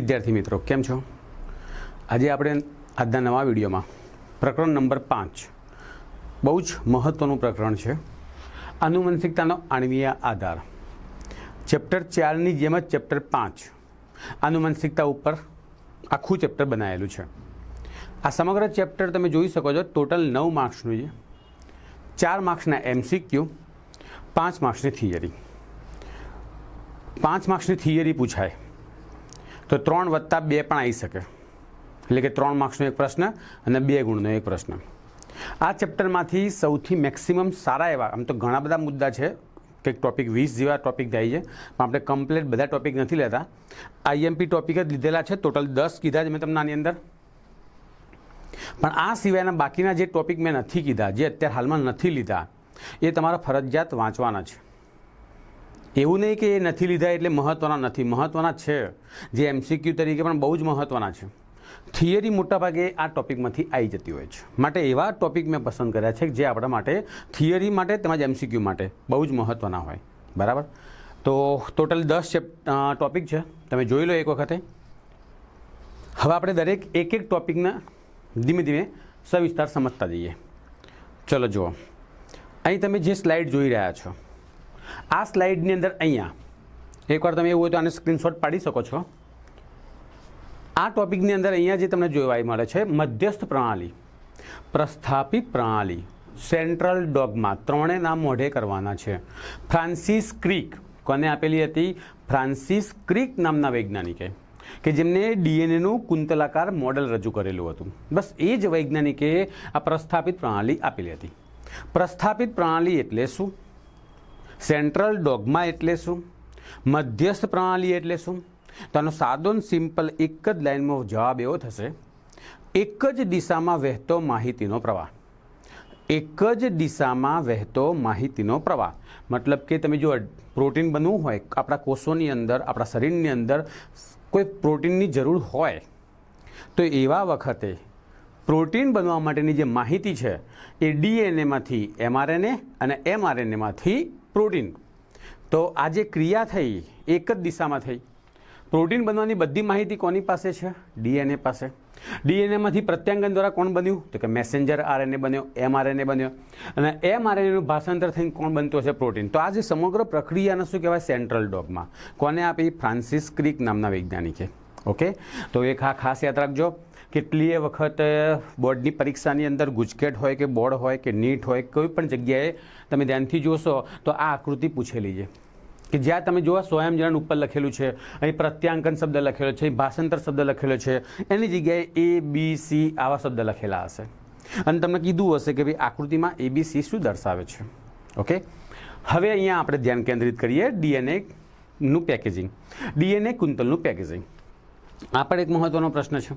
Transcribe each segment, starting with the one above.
વિદ્યાર્થી મિત્રો, કેમ છો? આજે આપણે આજના નવા વિડીયોમાં પ્રકરણ નંબર પાંચ, બહુ જ મહત્ત્વનું પ્રકરણ છે, આનુવંશિકતાનો આણવીય આધાર. ચેપ્ટર ચારની જેમ જ ચેપ્ટર પાંચ, આનુવંશિકતા ઉપર આખું ચેપ્ટર બનાવેલું છે. આ સમગ્ર ચેપ્ટર તમે જોઈ શકો છો, ટોટલ નવ માર્ક્સનું છે. ચાર માર્ક્સના એમસીક્યુ પાંચ માર્ક્સની થિયરી. પાંચ માર્ક્સની થિયરી પૂછાય. તો ત્રણ વત્તા બે પણ આવી શકે. એટલે કે ત્રણ માર્ક્સનો એક પ્રશ્ન અને બે ગુણનો એક પ્રશ્ન. આ ચેપ્ટરમાંથી સૌથી મેક્સિમમ સારા એવા, આમ તો ઘણા બધા મુદ્દા છે, કંઈક ટોપિક વીસ જેવા ટોપિક જાય છે, પણ આપણે કમ્પ્લેટ બધા ટોપિક નથી લેતા. આઈએમપી ટોપિક જ લીધેલા છે, ટોટલ દસ કીધા છે મેં તમને આની અંદર. પણ આ સિવાયના બાકીના જે ટોપિક મેં નથી કીધા, જે અત્યારે હાલમાં નથી લીધા, એ તમારા ફરજિયાત વાંચવાના છે. એવું નહીં કે એ નથી લીધા એટલે મહત્ત્વના નથી. મહત્ત્વના છે. જે એમસીક્યુ તરીકે પણ બહુ જ મહત્ત્વના છે. થિયરી મોટાભાગે આ ટોપિકમાંથી આવી જતી હોય છે. માટે એવા ટોપિક મેં પસંદ કર્યા છે જે આપણા માટે થિયરી માટે તેમજ એમસીક્યુ માટે બહુ જ મહત્ત્વના હોય. બરાબર? તો ટોટલ દસ ટોપિક છે. તમે જોઈ લો એક વખતે. હવે આપણે દરેક એક એક ટોપિકને ધીમે ધીમે સવિસ્તાર સમજતા જઈએ. ચલો જુઓ. અહીં તમે જે સ્લાઇડ જોઈ રહ્યા છો આ સ્લાઇડની અંદર અહીંયા, એકવાર તમે એવું હોય તો આને સ્ક્રીનશોટ પાડી શકો છો. આ ટોપિકની અંદર અહીંયા જે તમને જોવા મળે છે, મધ્યસ્થ પ્રણાલી, પ્રસ્થાપિત પ્રણાલી, સેન્ટ્રલ ડોગમાં, ત્રણે નામ મોઢે કરવાના છે. ફ્રાન્સિસ ક્રિક, કોને આપેલી હતી? ફ્રાન્સિસ ક્રિક નામના વૈજ્ઞાનિકે, કે જેમને ડીએનએનું કુંતલાકાર મોડેલ રજૂ કરેલું હતું. બસ એ જ વૈજ્ઞાનિકે આ પ્રસ્થાપિત પ્રણાલી આપેલી હતી. પ્રસ્થાપિત પ્રણાલી એટલે શું? સેન્ટ્રલ ડોગમા એટલે શું? મધ્યસ્થ પ્રણાલી એટલે શું? તો આનો સાદો સિમ્પલ એક જ લાઇનમાં જવાબ એવો થશે. એક જ દિશામાં વહેતો માહિતીનો પ્રવાહ. એક જ દિશામાં વહેતો માહિતીનો પ્રવાહ. મતલબ કે તમે જો પ્રોટીન બનવું હોય, આપણા કોષોની અંદર, આપણા શરીરની અંદર કોઈ પ્રોટીનની જરૂર હોય, તો એવા વખતે પ્રોટીન બનવા માટેની જે માહિતી છે, એ ડીએનએમાંથી, એમઆરએનએ અને એમઆરએનએમાંથી પ્રોટીન. તો આ જે ક્રિયા થઈ, એક જ દિશામાં થઈ. પ્રોટીન બનવાની બધી માહિતી કોની પાસે છે? ડીએનએ પાસે. ડીએનએમાંથી પ્રત્યાંગન દ્વારા કોણ બન્યું? તો કે મેસેન્જર આરએનએ બન્યો, એમઆરએનએ બન્યો. અને એમઆરએનએનું ભાષાંતર થઈને કોણ બનતું હશે પ્રોટીન? તો આ જે સમગ્ર પ્રક્રિયાને શું કહેવાય? સેન્ટ્રલ ડોગમાં. કોને આપી? ફ્રાન્સિસ ક્રિક નામના વૈજ્ઞાનિકે. ઓકે? તો એક આ ખાસ યાદ રાખજો. કેટલીય વખત બોર્ડની પરીક્ષાની અંદર ગુજકેટ હોય કે બોર્ડ હોય કે નીટ હોય, કોઈ પણ જગ્યાએ તમે ધ્યાનથી જોશો, તો આ આકૃતિ પૂછેલી છે. કે જ્યાં તમે જોવા સ્વયંજન ઉપર લખેલું છે, અહીં પ્રત્યાંકન શબ્દ લખેલો છે ભાષાંતર શબ્દ લખેલો છે, એની જગ્યાએ એ બી સી આવા શબ્દ લખેલા હશે. અને તમને કીધું હશે કે ભાઈ આકૃતિમાં એ બી સી શું દર્શાવે છે. ઓકે? હવે અહીંયા આપણે ધ્યાન કેન્દ્રિત કરીએ ડીએનએનું પેકેજિંગ ડીએનએ કુંતલનું પેકેજિંગ આ પણ એક મહત્ત્વનો પ્રશ્ન છે.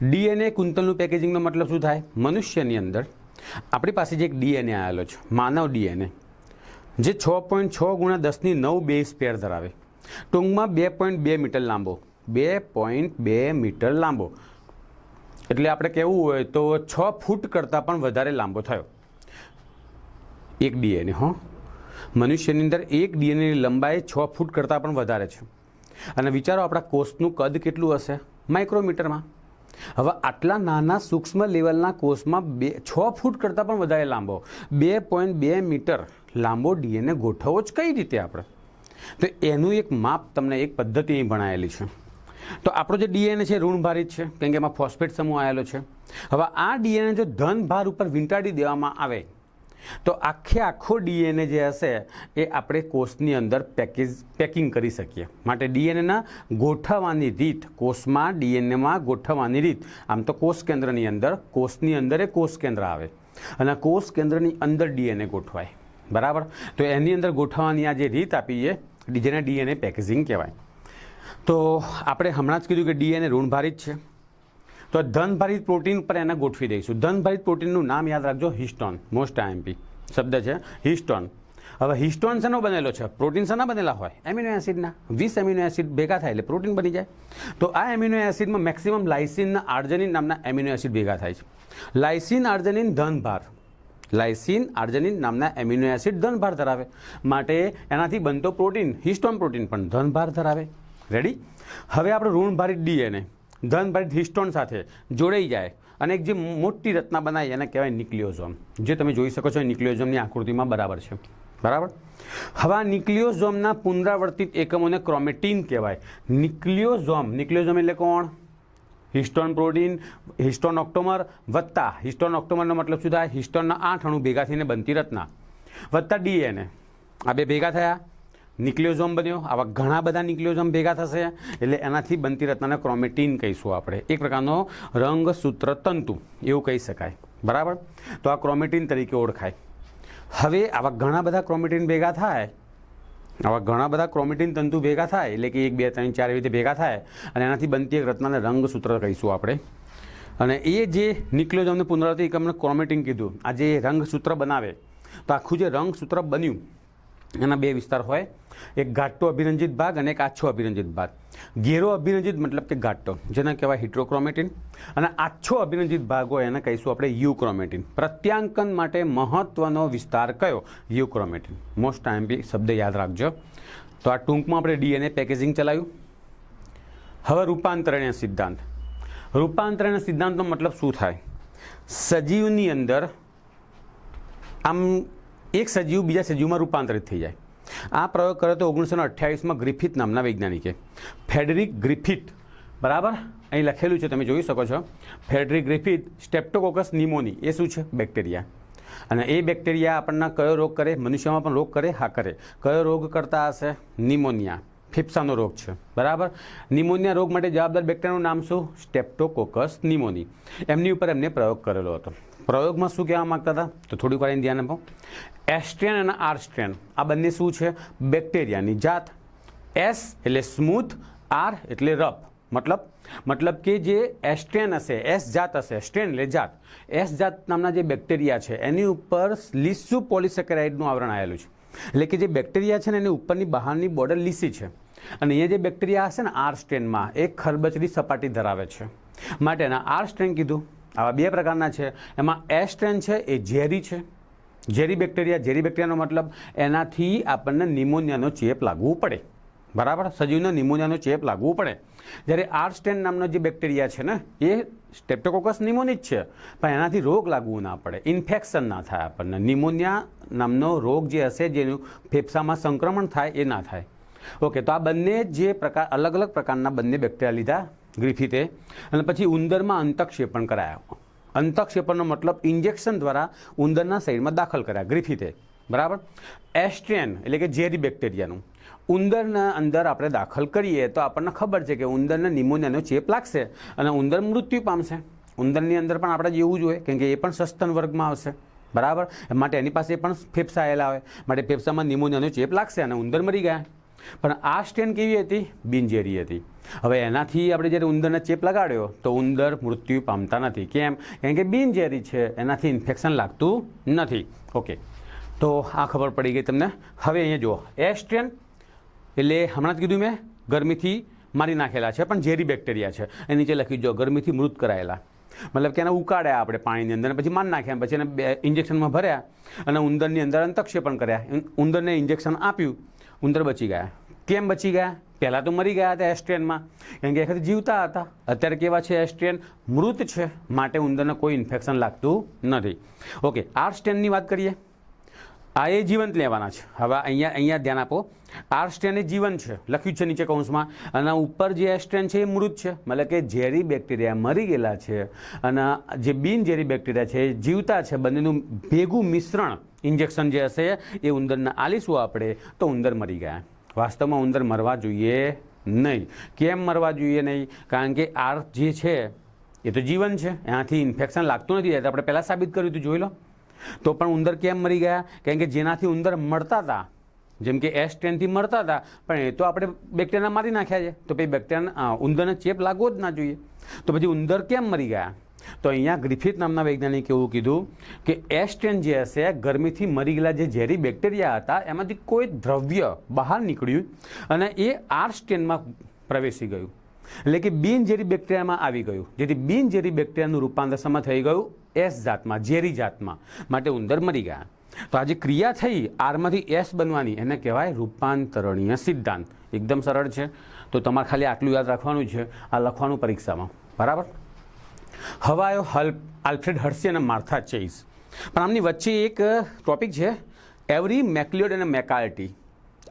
ડીએનએ કુંતલનું પેકેજિંગનો મતલબ શું થાય? મનુષ્યની અંદર આપણી પાસે જે એક ડીએનએ આવેલો છે, માનવ ડીએનએ, જે છ પોઈન્ટ છ ગુણ્યા દસની નવ બેઝ પેર ધરાવે. ટૂંકમાં બે પોઈન્ટ બે મીટર લાંબો. બે પોઈન્ટ બે મીટર લાંબો. એટલે આપણે કહેવું હોય તો છ ફૂટ કરતાં પણ વધારે લાંબો થયો. એક ડીએનએ, હો. મનુષ્યની અંદર એક ડીએનએની લંબાઈ છ ફૂટ કરતાં પણ વધારે છે. અને વિચારો આપણા કોષનું કદ કેટલું હશે? માઇક્રોમીટરમાં હવે આટલા નાના સૂક્ષ્મ લેવલના કોષમાં બે, છ ફૂટ કરતાં પણ વધારે લાંબો. બે પોઈન્ટ બે મીટર લાંબો ડીએનએ ગોઠવવો જ કઈ રીતે આપણે? તો એનું એક માપ તમને એક પદ્ધતિ અહીં ભણાયેલી છે. તો આપણો જે ડીએનએ છે ઋણભારિત છે, કેમ કે એમાં ફોસ્ફેટ સમૂહ આવેલો છે. હવે આ ડીએનએ જો ધન ભાર ઉપર વીંટાળી દેવામાં આવે તો આખે આખો ડીએનએ જે હશે, એ આપણે કોષની અંદર પેકેજ, પેકિંગ કરી શકીએ. માટે ડીએનએના ગોઠવવાની રીત, કોષમાં ડીએનએમાં ગોઠવવાની રીત. આમ તો કોષ કેન્દ્રની અંદર, કોષની અંદર એ કોષ કેન્દ્ર આવે. અને કોષ કેન્દ્રની અંદર ડીએનએ ગોઠવાય. બરાબર? તો એની અંદર ગોઠવવાની આ જે રીત આપી છે, જેને ડીએનએ પેકેજિંગ કહેવાય. તો આપણે હમણાં જ કીધું કે ડીએનએ ઋણભારિત છે. તો ધનભારિત પ્રોટીન પર એને ગોઠવી દઈશું. ધનભારિત પ્રોટીનનું નામ યાદ રાખજો, હિસ્ટોન. મોસ્ટ આઈએમપી શબ્દ છે, હિસ્ટોન. હવે હિસ્ટોન શેનો બનેલો છે? પ્રોટીન શેના બનેલા હોય? એમિનો એસિડના. વીસ એમિનો એસિડ ભેગા થાય એટલે પ્રોટીન બની જાય. તો આ એમિનો એસિડમાં મેક્સિમમ લાઇસિન આર્જનિન નામના એમિનો એસિડ ભેગા થાય છે. લાઇસિન આર્જનિન ધનભાર. લાઇસિન આર્જનિન નામના એમિનો એસિડ ધનભાર ધરાવે. માટે એનાથી બનતો પ્રોટીન, હિસ્ટોન પ્રોટીન પણ ધનભાર ધરાવે. રેડી હવે આપણે ઋણભારિત ડીએનએ. ધનભારિત હિસ્ટોન સાથે જોડાઈ જાય અને એક જે મોટી રચના બનાવી એને કહેવાય ન્યુક્લિયોઝોમ જે તમે જોઈ શકો છો ન્યુક્લિયોઝોમની આકૃતિમાં બરાબર છે. બરાબર? હવે આ ન્યુક્લિયોઝોમના પુનરાવર્તિત એકમોને ક્રોમેટીન કહેવાય. ન્યુક્લિયોઝોમ ન્યુક્લિયોઝોમ એટલે કોણ? હિસ્ટોન પ્રોટીન, હિસ્ટોન ઓક્ટોમર વત્તા, હિસ્ટોન ઓક્ટોમરનો મતલબ શું થાય? હિસ્ટોનના આઠ અણુ ભેગા થઈને બનતી રચના. વત્તા ડીએનએ. આ બે ભેગા થયા. ન્યુક્લિયોઝોમ બન્યો. આવા ઘણા બધા ન્યુક્લિયોઝોમ ભેગા થશે. એટલે એનાથી બનતી રચનાને ક્રોમેટીન કહીશું આપણે. એક પ્રકારનો રંગસૂત્ર તંતુ, એવું કહી શકાય. બરાબર? તો આ ક્રોમેટીન તરીકે ઓળખાય. હવે આવા ઘણા બધા ક્રોમેટીન ભેગા થાય. આવા ઘણા બધા ક્રોમેટીન તંતુ ભેગા થાય, એટલે કે એક, બે, ત્રણ, ચાર એવી રીતે ભેગા થાય, અને એનાથી બનતી એક રચનાને રંગસૂત્ર કહીશું આપણે. અને એ જે ન્યુક્લિયોઝોમને પુનરાવર્તિત એકમને ક્રોમેટીન કીધું. આ જે રંગસૂત્ર બનાવે, તો આખું જે રંગસૂત્ર બન્યું એના બે વિસ્તાર હોય. એક ઘાટો અભિરંજિત ભાગ અને એક આછો અભિરંજિત ભાગ ઘેરો અભિરંજિત મતલબ કે ઘાટો, જેને કહેવાય હિટ્રોક્રોમેટિન અને આછો અભિરંજિત ભાગ હોય એને કહીશું આપણે યુક્રોમેટિન પ્રત્યાંકન માટે મહત્વનો વિસ્તાર કયો? યુક્રોમેટિન મોસ્ટ આઈએમપી શબ્દ યાદ રાખજો. તો આ ટૂંકમાં આપણે ડીએનએ પેકેજિંગ ચલાવ્યું. હવે રૂપાંતરણીય સિદ્ધાંત. રૂપાંતરણીય સિદ્ધાંતનો મતલબ શું થાય? સજીવની અંદર આમ એક સજીવ બીજા સજીવમાં રૂપાંતરિત થઈ જાય. આ પ્રયોગ કર્યો તો ઓગણીસો અઠ્યાવીસમાં ગ્રિફિથ નામના વૈજ્ઞાનિકે. ફેડરિક ગ્રિફિથ, બરાબર? અહીં લખેલું છે, તમે જોઈ શકો છો. ફેડરિક ગ્રિફિથ સ્ટેપ્ટોકોકસ નિમોની, એ શું છે? બેક્ટેરિયા. અને એ બેક્ટેરિયા આપણને કયો રોગ કરે? મનુષ્યમાં પણ રોગ કરે, હા, કરે. કયો રોગ કરતા હશે? નિમોનિયા. ફેફસાનો રોગ છે, બરાબર? નિમોનિયા રોગ માટે જવાબદાર બેક્ટેરિયાનું નામ શું? સ્ટેપ્ટોકોકસ નિમોની. એમની ઉપર એમને પ્રયોગ કરેલો હતો. પ્રયોગમાં શું કહેવા માગતા હતા? તો થોડીક વાર ધ્યાન આપો. એસ્ટ્રેન અને આર સ્ટ્રેન આ બંને શું છે? બેક્ટેરિયાની જાત. એસ એટલે સ્મૂથ, આર એટલે રફ. મતલબ મતલબ કે જે એસ્ટ્રેન હશે, એસ જાત હશે સ્ટ્રેન એટલે જાત. એસ જાત નામના જે બેક્ટેરિયા છે, એની ઉપર લીસુ પોલિસેકેરાઇડનું આવરણ આવેલું છે. એટલે કે જે બેક્ટેરિયા છે ને, એની ઉપરની બહારની બોર્ડર લીસી છે. અને અહીંયા જે બેક્ટેરિયા હશે ને આર સ્ટ્રેનમાં એ ખરબચડી સપાટી ધરાવે છે. માટે એના આર સ્ટ્રેન કીધું. આવા બે પ્રકારના છે. એમાં એસ સ્ટ્રેન છે, એ ઝેરી છે. ઝેરી બેક્ટેરિયા, ઝેરી બેક્ટેરિયાનો મતલબ એનાથી આપણને નિમોનિયાનો ચેપ લાગવું પડે. બરાબર? સજીવને નિમોનિયાનો ચેપ લાગવું પડે. જ્યારે આર સ્ટેન નામનો જે બેક્ટેરિયા છે ને, એ સ્ટેપ્ટોકોકસ નિમોની જ છે. પણ એનાથી રોગ લાગવું ના પડે. ઇન્ફેક્શન ના થાય આપણને. નિમોનિયા નામનો રોગ જે હશે, જેનું ફેફસામાં સંક્રમણ થાય, એ ના થાય. ઓકે, તો આ બંને જે પ્રકાર અલગ અલગ પ્રકારના બંને બેક્ટેરિયા લીધા ગ્રીફિતે અને પછી ઉંદરમાં અંતક્ષેપણ કરાયા. અંતક્ષેપણનો મતલબ ઇન્જેક્શન દ્વારા ઉંદરના શરીરમાં દાખલ કર્યા, ગ્રિફિથે. બરાબર? એસ્ટ્રેન એટલે કે ઝેરી બેક્ટેરિયાનું. ઉંદરના અંદર આપણે દાખલ કરીએ તો આપણને ખબર છે કે ઉંદરને નિમોનિયાનો ચેપ લાગશે અને ઉંદર મૃત્યુ પામશે. ઉંદરની અંદર પણ આપણે જેવું જોઈએ કેમ કે એ પણ સસ્તન વર્ગમાં આવશે. બરાબર? માટે એની પાસે પણ ફેફસા આવેલા હોય. માટે ફેફસામાં નિમોનિયાનો ચેપ લાગશે અને ઉંદર મરી ગયા. પણ આ સ્ટેન કેવી હતી? બિનઝેરી હતી. હવે એનાથી આપણે જ્યારે ઉંદરને ચેપ લગાડ્યો, તો ઉંદર મૃત્યુ પામતા નથી. કેમ? કારણ કે બિનઝેરી છે, એનાથી ઇન્ફેક્શન લાગતું નથી. ઓકે તો આ ખબર પડી ગઈ તમને. હવે અહીંયા જુઓ. એ સ્ટ્રેન, એટલે હમણાં જ કીધું મેં, ગરમીથી મારી નાખેલા છે, પણ ઝેરી બેક્ટેરિયા છે. એ નીચે લખી જો, ગરમીથી મૃત કરાયેલા. મતલબ કે એને ઉકાળ્યા આપણે પાણીની અંદર, પછી માન નાખ્યા, પછી એને ઇન્જેક્શનમાં ભર્યા, અને ઉંદરની અંદર અંતક્ષેપણ કર્યા. ઉંદરને ઇન્જેક્શન આપ્યું. ઉંદર બચી ગયા. કેમ બચી ગયા? પહેલાં તો મરી ગયા હતા એસ્ટ્રિયનમાં. કારણ કે વખતે જીવતા હતા. અત્યારે કેવા છે એસ્ટ્રિયન? મૃત છે. માટે ઉંદરને કોઈ ઇન્ફેક્શન લાગતું નથી. ઓકે આર સ્ટેનની વાત કરીએ. આ એ જીવંત લેવાના છે. હવે અહીંયા અહીંયા ધ્યાન આપો. આર સ્ટેન એ જીવન છે. લખ્યું છે નીચે કૌંસમાં. અને ઉપર જે એસ્ટ્રેન છે એ મૃત છે. મતલબ કે ઝેરી બેક્ટેરિયા મરી ગયેલા છે. અને જે બિન ઝેરી બેક્ટેરિયા છે એ જીવતા છે. બંનેનું ભેગું મિશ્રણ ઇન્જેક્શન જે હશે, એ ઉંદરને આલીશું આપણે તો ઉંદર મરી ગયા. વાસ્તવમાં ઉંદર મરવા જોઈએ નહીં. કેમ મરવા જોઈએ નહીં? કારણ કે આર જે છે, એ તો જીવન છે. એનાથી ઇન્ફેક્શન લાગતું નથી. આપણે પહેલાં સાબિત કર્યું હતું, જોઈ લો. તો પણ ઉંદર કેમ મરી ગયા? કારણ કે જેનાથી ઉંદર મળતા હતા, જેમ કે એસ ટેનથી મળતા હતા, પણ એ તો આપણે બેક્ટેરિયા મારી નાખ્યા છે. તો પછી બેક્ટેરિયા ઉંદરને ચેપ લાગવો જ ના જોઈએ. તો પછી ઉંદર કેમ મરી ગયા? તો અહીંયા ગ્રિફિથ નામના વૈજ્ઞાનિકે એવું કીધું કે એસ ટેન જે હશે, ગરમીથી મરી ગયેલા જે ઝેરી બેક્ટેરિયા હતા, એમાંથી કોઈ દ્રવ્ય બહાર નીકળ્યું અને એ આર સ્ટેનમાં પ્રવેશી ગયું. એટલે કે બિનઝેરી બેક્ટેરિયામાં આવી ગયું. જેથી બિનઝેરી બેક્ટેરિયાનું રૂપાંતર શેમાં થઈ ગયું? એસ જાતમાં, ઝેરી જાતમાં. માટે ઉંદર મરી ગયા. તો આ જે ક્રિયા થઈ આરમાંથી એસ બનવાની. એને કહેવાય રૂપાંતરણીય સિદ્ધાંત. એકદમ સરળ છે. તો તમારે ખાલી આટલું યાદ રાખવાનું છે. આ લખવાનું પરીક્ષામાં. બરાબર? હવે હલ્પ આલ્ફ્રેડ હર્સી અને માર્થા ચેઇસ. પણ આમની વચ્ચે એક ટોપિક છે, એવરી મેકલિયોડ અને મેકાલ્ટી.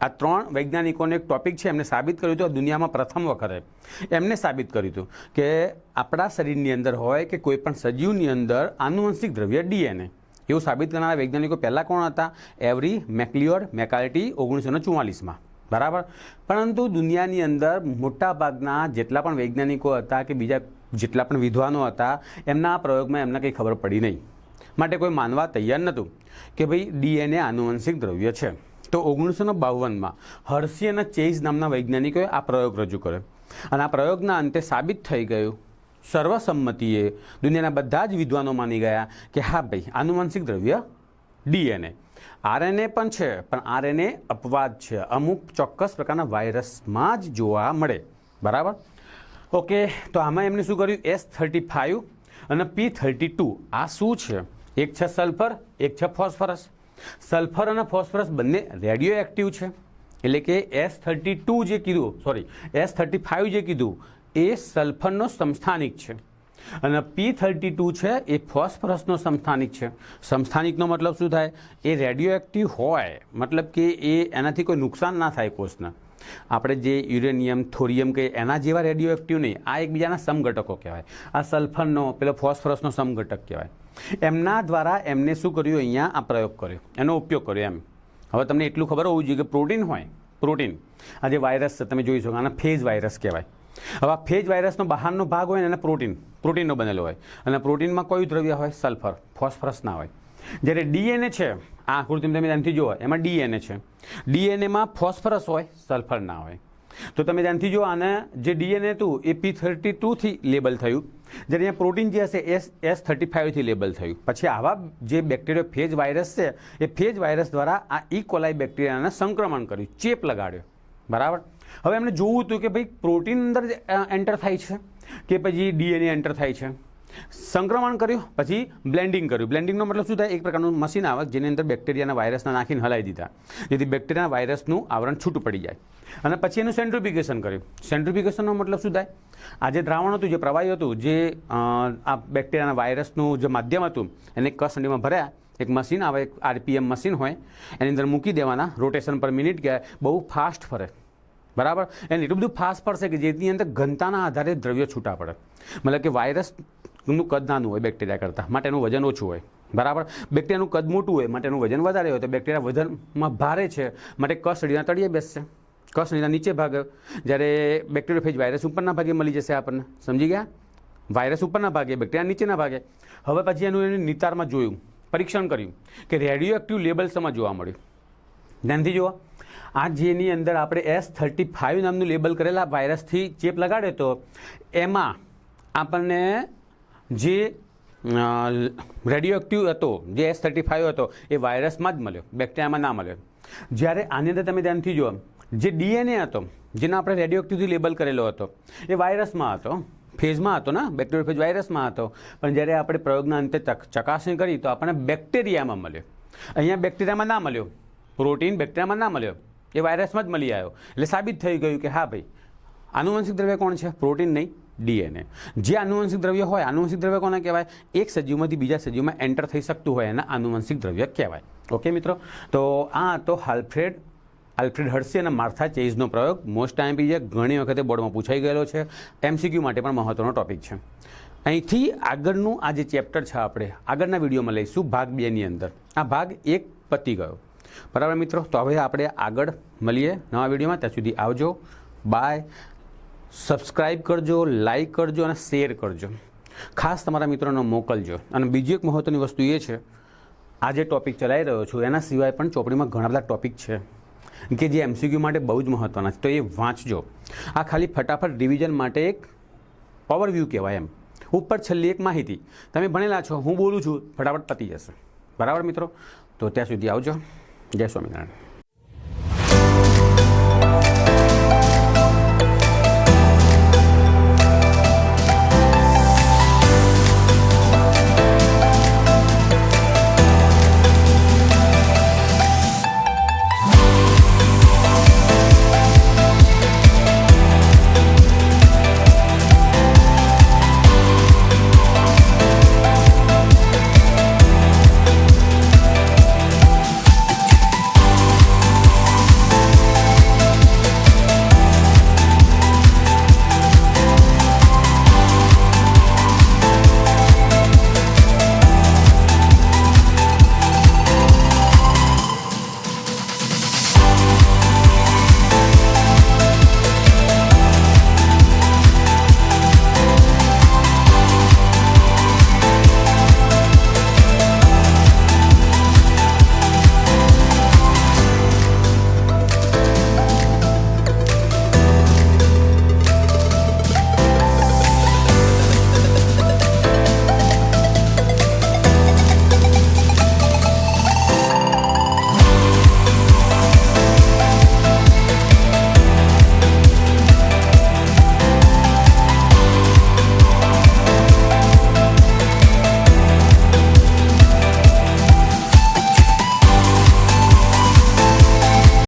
આ ત્રણ વૈજ્ઞાનિકોને એક ટોપિક છે, એમને સાબિત કર્યું હતું દુનિયામાં પ્રથમ વખતે. એમને સાબિત કર્યું હતું કે આપણા શરીરની અંદર હોય કે કોઈ પણ સજીવની અંદર આનુવંશિક દ્રવ્ય ડીએનએ. એવું સાબિત કરનારા વૈજ્ઞાનિકો પહેલાં કોણ હતા? એવરી મેકલિયોડ મેકાલ્ટી ઓગણીસો ને ચુમ્માલીસમાં બરાબર? પરંતુ દુનિયાની અંદર મોટાભાગના જેટલા પણ વૈજ્ઞાનિકો હતા કે બીજા જેટલા પણ વિદ્વાનો હતા, એમના આ પ્રયોગમાં એમને કંઈ ખબર પડી નહીં. માટે કોઈ માનવા તૈયાર નહોતું કે ભાઈ, ડીએનએ આનુવંશિક દ્રવ્ય છે. તો ઓગણીસો ને બાવનમાં હર્ષી અને ચેઇઝ નામના વૈજ્ઞાનિકોએ આ પ્રયોગ રજૂ કર્યો. અને આ પ્રયોગના અંતે સાબિત થઈ ગયું, સર્વસંમતિએ દુનિયાના બધા જ વિદ્વાનો માની ગયા કે હા ભાઈ, આનુવંશિક દ્રવ્ય ડીએનએ. આરએનએ પણ છે, પણ આરએનએ અપવાદ છે. અમુક ચોક્કસ પ્રકારના વાયરસમાં જ જોવા મળે. બરાબર? ઓકે, તો આમાં એમને શું કર્યું? એસ થર્ટી ફાઇવ અને પી થર્ટી ટુ. આ શું છે? એક છે સલ્ફર, એક છે ફોસ્ફરસ. સલ્ફર અને ફોસ્ફરસ બંને રેડિયો એક્ટિવ છે. એટલે કે એસ થર્ટી ટુ જે કીધું, સોરી, એસ થર્ટી ફાઇવ જે કીધું, એ સલ્ફરનો સંસ્થાનિક છે. અને પી થર્ટી ટુ છે, એ ફોસ્ફરસનો સંસ્થાનિક છે. સંસ્થાનિકનો મતલબ શું થાય? એ રેડિયો એક્ટિવ હોય. મતલબ કે એ એનાથી કોઈ નુકસાન ના થાય કોષને. આપણે જે યુરેનિયમ, થોરિયમ કે એના જેવા રેડિયો એક્ટિવ નહીં, આ એકબીજાના સમઘટકો કહેવાય. આ સલ્ફરનો, પેલો ફોસ્ફરસનો સમઘટક કહેવાય. એમના દ્વારા એમને શું કર્યું? અહીંયા આ પ્રયોગ કર્યો. એનો ઉપયોગ કર્યો એમ. હવે તમને એટલું ખબર હોવું જોઈએ કે પ્રોટીન હોય, પ્રોટીન. આ જે વાયરસ છે, તમે જોઈ શકો, આના ફેજ વાયરસ કહેવાય. હવે આ ફેજ વાયરસનો બહારનો ભાગ હોય ને, એને પ્રોટીન, પ્રોટીનનો બનેલો હોય. અને પ્રોટીનમાં કયું દ્રવ્ય હોય? સલ્ફર, ફોસ્ફરસ ના હોય. જ્યારે ડીએનએ છે આ આકૃતિ તમે ધ્યાનથી જુઓ, એમાં ડીએનએ છે. ડીએનએમાં ફોસ્ફરસ હોય, સલ્ફર ના હોય. તો તમે ધ્યાનથી જુઓ, આને જે ડીએનએ હતું, એ પી થર્ટી ટુથી લેબલ થયું. જ્યારે અહીંયા પ્રોટીન જે હશે, એસ એસ થર્ટી ફાઇવથી લેબલ થયું. પછી આવા જે બેક્ટેરિયો, ફેજ વાયરસ છે, એ ફેજ વાયરસ દ્વારા આ ઈ કોલાઈ બેક્ટેરિયાને સંક્રમણ કર્યું, ચેપ લગાડ્યો. બરાબર? હવે એમને જોવું હતું કે ભાઈ, પ્રોટીન અંદર એન્ટર થાય છે? કે પછી ડીએનએ એન્ટર થાય છે? સંક્રમણ કર્યું, પછી બ્લેન્ડિંગ કર્યું. બ્લેન્ડિંગનો મતલબ શું થાય? એક પ્રકારનું મશીન આવે, જેની અંદર બેક્ટેરિયાના વાયરસના નાખીને હલાવી દીધા. જેથી બેક્ટેરિયાના વાયરસનું આવરણ છૂટું પડી જાય. અને પછી એનું સેન્ટ્રિફિકેશન કર્યું. સેન્ટ્રિફિકેશનનો મતલબ શું થાય? આ જે દ્રાવણ હતું, જે પ્રવાહી હતું, જે આ બેક્ટેરિયાના વાયરસનું જે માધ્યમ હતું, એને કસંડીમાં ભર્યા. એક મશીન આવે, એક આરપીએમ મશીન હોય, એની અંદર મૂકી દેવાના, રોટેશન પર મિનિટ કે બહુ ફાસ્ટ ફરે. બરાબર? એને એટલું બધું ફાસ્ટ પડશે કે જેની અંદર ઘનતાના આધારે દ્રવ્યો છૂટા પડે. મતલબ કે વાયરસનું કદ નાનું હોય બેક્ટેરિયા કરતાં. માટે એનું વજન ઓછું હોય. બરાબર? બેક્ટેરિયાનું કદ મોટું હોય માટે એનું વજન વધારે હોય, તો બેક્ટેરિયા વજનમાં ભારે છે. માટે કસડીના તળિયે બેસશે. કસડીના નીચે ભાગે. જ્યારે બેક્ટેરિયોફેજ વાયરસ ઉપરના ભાગે મળી જશે આપણને. સમજી ગયા? વાયરસ ઉપરના ભાગે બેક્ટેરિયા નીચેના ભાગે. હવે પછી એનું એને નિતારમાં જોયું. પરીક્ષણ કર્યું કે રેડિયો એક્ટિવ લેબલ્સમાં જોવા મળ્યું? ધ્યાનથી જુઓ. આ જેની અંદર આપણે એસ થર્ટી ફાઇવ નામનું લેબલ કરેલા વાયરસથી ચેપ લગાડ્યો તો, એમાં આપણને જે રેડિયો એક્ટિવ હતો, જે એસ થર્ટી ફાઇવ હતો, એ વાયરસમાં જ મળ્યો બેક્ટેરિયામાં ના મળ્યો. જ્યારે આની અંદર તમે ધ્યાનથી જુઓ, જે ડીએનએ હતો, જેને આપણે રેડિયો એક્ટિવથી લેબલ કરેલો હતો, એ વાયરસમાં હતો ફેઝમાં હતો ને બેક્ટેરિયો ફેઝ વાયરસમાં હતો. પણ જ્યારે આપણે પ્રયોગના અંતે ચક- ચકાસણી કરી, તો આપણને બેક્ટેરિયામાં મળ્યો. અહીંયા બેક્ટેરિયામાં ના મળ્યો. પ્રોટીન બેક્ટેરિયામાં ના મળ્યો. એ વાયરસમાં જ મળી આવ્યો. એટલે સાબિત થઈ ગયું કે હા ભાઈ, આનુવંશિક દ્રવ્ય કોણ છે? પ્રોટીન નહીં. ડીએનએ. જે આનુવંશિક દ્રવ્ય હોય, આનુવંશિક દ્રવ્ય કોને કહેવાય? એક સજીવમાંથી બીજા સજીવમાં એન્ટર થઈ શકતું હોય એના આનુવંશિક દ્રવ્ય કહેવાય. ઓકે મિત્રો? તો આ તો હાલ્ફ્રેડ, આલ્ફ્રેડ હર્સી અને માર્થા ચેઇઝનો પ્રયોગ. મોસ્ટ ટાઈમ પી ઘણી વખતે બોર્ડમાં પૂછાઈ ગયેલો છે. એમસીક્યુ માટે પણ મહત્વનો ટોપિક છે. અહીંથી આગળનું આ જે ચેપ્ટર છે આપણે, આગળના વિડીયોમાં લઈશું ભાગ બેની અંદર. આ ભાગ એક પતી ગયો. બરાબર મિત્રો? તો હવે આપણે આગળ મળીએ નવા વિડીયોમાં. ત્યાં સુધી આવજો. બાય સબસ્ક્રાઈબ કરજો લાઈક કરજો અને શેર કરજો. ખાસ તમારા મિત્રોને મોકલજો. અને બીજી એક મહત્ત્વની વસ્તુ એ છે, આ જે ટૉપિક ચલાવી રહ્યો છું, એના સિવાય પણ ચોપડીમાં ઘણા બધા ટોપિક છે, કે જે એમસીક્યુ માટે બહુ જ મહત્ત્વના છે. તો એ વાંચજો. આ ખાલી ફટાફટ રિવિઝન માટે એક ઓવરવ્યૂ કહેવાય એમ. ઉપર છેલ્લી એક માહિતી. તમે ભણેલા છો, હું બોલું છું, ફટાફટ પતી જશે. બરાબર મિત્રો? તો ત્યાં સુધી આવજો. જય સ્વામિનારાયણ.